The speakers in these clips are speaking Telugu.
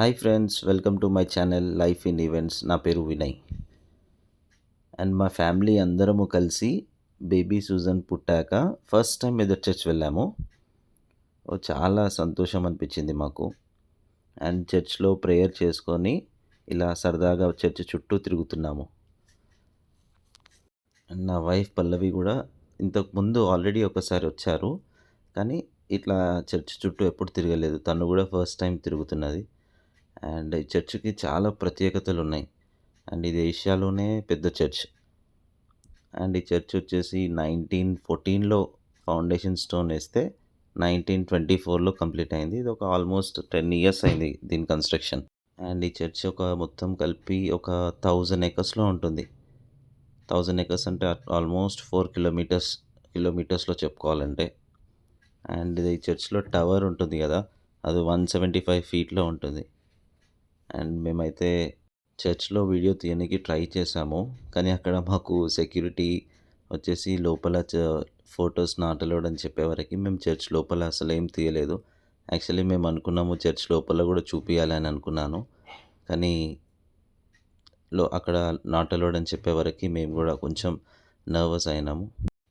Hi friends welcome to my channel life in events. నా పేరు వినయ్. అండ్ మా ఫ్యామిలీ అందరము కలిసి బేబీ సూజన్ పుట్టాక ఫస్ట్ టైం మెదర్ చర్చ్ వెళ్ళాము. చాలా సంతోషం అనిపించింది మాకు. అండ్ చర్చ్లో ప్రేయర్ చేసుకొని ఇలా సరదాగా చర్చ్ చుట్టూ తిరుగుతున్నాము. అండ్ నా వైఫ్ పల్లవి కూడా ఇంతకుముందు ఆల్రెడీ ఒకసారి వచ్చారు. కానీ ఇట్లా చర్చ్ చుట్టూ ఎప్పుడు తిరగలేదు. తను కూడా ఫస్ట్ టైం తిరుగుతున్నది. అండ్ ఈ చర్చ్కి చాలా ప్రత్యేకతలు ఉన్నాయి అండ్ ఇది ఏషియాలోనే పెద్ద చర్చ్. అండ్ ఈ చర్చ్ వచ్చేసి నైన్టీన్ ఫోర్టీన్లో ఫౌండేషన్ స్టోన్ వేస్తే నైన్టీన్ ట్వంటీ ఫోర్లో కంప్లీట్ అయింది. ఇది ఒక ఆల్మోస్ట్ టెన్ ఇయర్స్ అయింది దీని కన్స్ట్రక్షన్. అండ్ ఈ చర్చ్ ఒక మొత్తం కలిపి ఒక థౌజండ్ ఎకర్స్లో ఉంటుంది. థౌజండ్ ఎకర్స్ అంటే ఆల్మోస్ట్ ఫోర్ కిలోమీటర్స్ కిలోమీటర్స్లో చెప్పుకోవాలంటే. అండ్ ఇది చర్చ్లో టవర్ ఉంటుంది కదా అది వన్ సెవెంటీ ఫైవ్ ఫీట్లో ఉంటుంది. అండ్ మేమైతే చర్చ్లో వీడియో తీయడానికి ట్రై చేసాము. కానీ అక్కడ మాకు సెక్యూరిటీ వచ్చేసి లోపల ఫొటోస్ నాట్ అలౌడ్ అని చెప్పేవరకు మేము చర్చ్ లోపల అసలు ఏం తీయలేదు. యాక్చువల్లీ మేము అనుకున్నాము చర్చ్ లోపల కూడా చూపించాలని అనుకున్నాను. కానీ లో అక్కడ నాట్ అలౌడ్ అని చెప్పేవరకు మేము కూడా కొంచెం నర్వస్ అయినాము.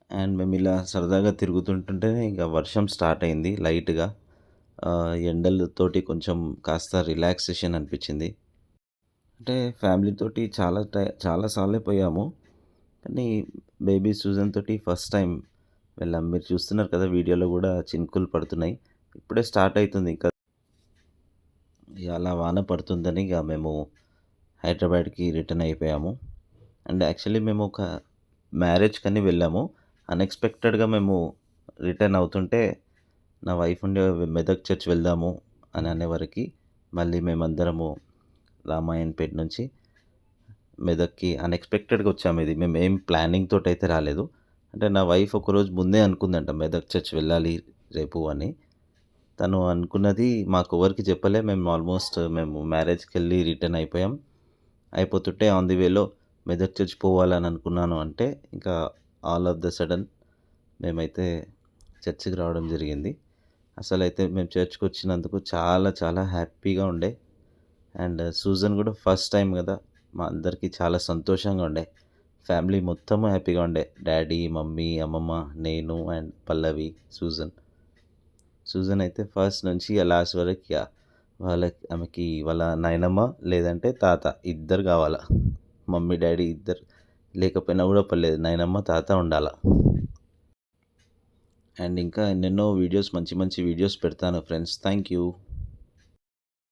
అండ్ మేము ఇలా సరదాగా తిరుగుతుంటుంటేనే ఇంకా వర్షం స్టార్ట్ అయింది లైట్గా. ఎండలతోటి కొంచెం కాస్త రిలాక్సేషన్ అనిపించింది. అంటే ఫ్యామిలీతోటి చాలా టై చాలా సార్లే పోయాము. కానీ బేబీ సూజన్ తోటి ఫస్ట్ టైం వెళ్ళాం. మీరు చూస్తున్నారు కదా వీడియోలో కూడా చినుకులు పడుతున్నాయి. ఇప్పుడే స్టార్ట్ అవుతుంది ఇంకా. అలా వాన పడుతుందని ఇక మేము హైదరాబాద్కి రిటర్న్ అయిపోయాము. అండ్ యాక్చువల్లీ మేము ఒక మ్యారేజ్ కని వెళ్ళాము. అన్ఎక్స్పెక్టెడ్గా మేము రిటర్న్ అవుతుంటే నా వైఫ్ ఉండే మెదక్ చర్చ్ వెళ్దాము అని అనేవరకు మళ్ళీ మేమందరము రామాయణపేట నుంచి మెదక్కి అన్ఎక్స్పెక్టెడ్గా వచ్చాము. ఇది మేము ఏం ప్లానింగ్ తోటి అయితే రాలేదు. అంటే నా వైఫ్ ఒకరోజు ముందే అనుకుందంట మెదక్ చర్చ్ వెళ్ళాలి రేపు అని. తను అనుకున్నది మాకు ఎవరికి చెప్పలే. మేము ఆల్మోస్ట్ మేము మ్యారేజ్కి వెళ్ళి రిటర్న్ అయిపోయాం. అయిపోతుంటే ఆన్ ది వేలో మెదక్ చర్చ్ పోవాలని అనుకున్నాను అంటే ఇంకా ఆల్ ఆఫ్ ద సడన్ మేమైతే చర్చికి రావడం జరిగింది. అసలు అయితే మేము చర్చ్కి వచ్చినందుకు చాలా చాలా హ్యాపీగా ఉండే. అండ్ సూజన్ కూడా ఫస్ట్ టైం కదా మా అందరికీ చాలా సంతోషంగా ఉండే. ఫ్యామిలీ మొత్తం హ్యాపీగా ఉండే. డాడీ మమ్మీ అమ్మమ్మ నేను అండ్ పల్లవి సూజన్. సూజన్ అయితే ఫస్ట్ నుంచి లాస్ట్ వరకు వాళ్ళకి ఆమెకి వాళ్ళ నాయనమ్మ లేదంటే తాత ఇద్దరు కావాలా. మమ్మీ డాడీ ఇద్దరు లేకపోయినా కూడా పర్లేదు నాయనమ్మ తాత ఉండాలా. అండ్ ఇంకా ఎన్నెన్నో వీడియోస్ మంచి మంచి వీడియోస్ పెడతాను ఫ్రెండ్స్ థ్యాంక్ యూ